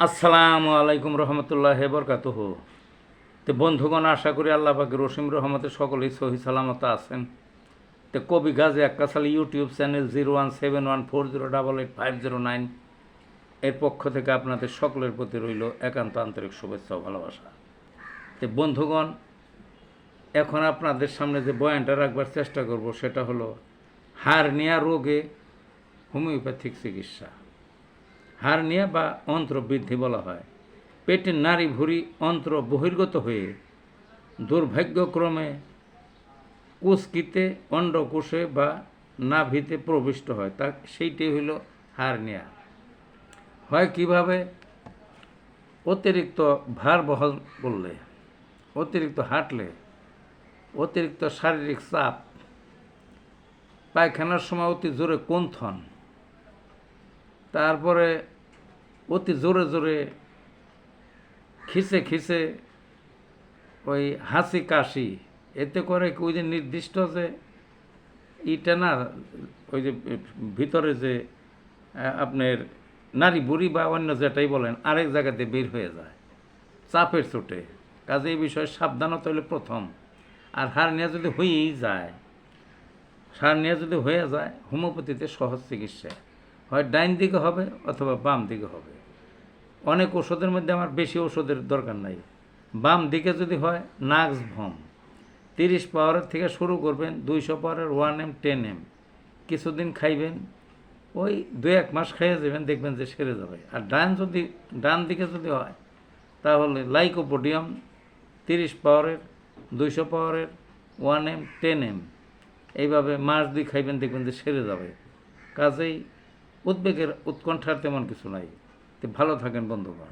আসসালামু আলাইকুম রহমতুল্লাহ বরকাতুহ। তো বন্ধুগণ, আশা করি আল্লাহ পাকে রসিম রহমতে সকলেই সহি সালামত আছেন। তো কবি Gazi আক্কাসাল YouTube channel zero one seven one four zero double eight five zero nine এর পক্ষ থেকে আপনাদের সকলের প্রতি রইল একান্ত আন্তরিক শুভেচ্ছা ও ভালোবাসা। তো বন্ধুগণ, এখন আপনাদের সামনে যে বয়ানটা রাখবার চেষ্টা করব সেটা হলো, হারনিয়া রোগে হোমিওপ্যাথিক চিকিৎসা। হারনিয়া বা অন্ত্র বৃদ্ধি বলা হয়। পেটের নারী ভুঁড়ি অন্ত্র বহির্গত হয়ে দুর্ভাগ্যক্রমে কুস্কিতে অন্ডকোষে বা নাভিতে প্রবিষ্ট হয়। তা সেইটাই হইল হারনিয়া। হয় কীভাবে? অতিরিক্ত ভার বহন করলে, অতিরিক্ত হাঁটলে, অতিরিক্ত শারীরিক চাপ, পায়খানার সময় অতি জোরে কোন্থন তারপরে অতি জোরে জোরে খিসে খিসে ওই হাসি কাশি। এতে করে ওই যে নির্দিষ্ট যে ইটা না, ওই যে ভিতরে যে আপনার নারী বুড়ি বা অন্য যেটাই বলেন, আরেক জায়গাতে বের হয়ে যায়। চাপের চোটে। কাজে এই বিষয়ে সাবধানতা হলে প্রথম। আর হারনিয়া যদি হয়েই যায়, হারনিয়া যদি হয়ে যায়, হোমিওপ্যাথিতে সহজ চিকিৎসা। হয় ডাইন দিকে হবে অথবা বাম দিকে হবে। অনেক ওষুধের মধ্যে আমার বেশি ওষুধের দরকার নাই। বাম দিকে যদি হয় নাক্স ভম। তিরিশ পাওয়ারের থেকে শুরু করবেন, দুইশো পাওয়ারের ওয়ান এম, টেন এম। কিছুদিন খাইবেন, ওই দু এক মাস খাইয়ে যাবেন, দেখবেন যে সেরে যাবে। আর ডান যদি, ডান দিকে যদি হয়, তাহলে লাইকোপোডিয়াম তিরিশ পাওয়ারের, দুইশো পাওয়ারের, ওয়ান এম, টেন এম। এইভাবে মাস দুই খাইবেন, দেখবেন যে সেরে যাবে। কাজেই উদ্বেগের উৎকণ্ঠার তেমন কিছু নাই। ভালো থাকেন বন্ধুগণ।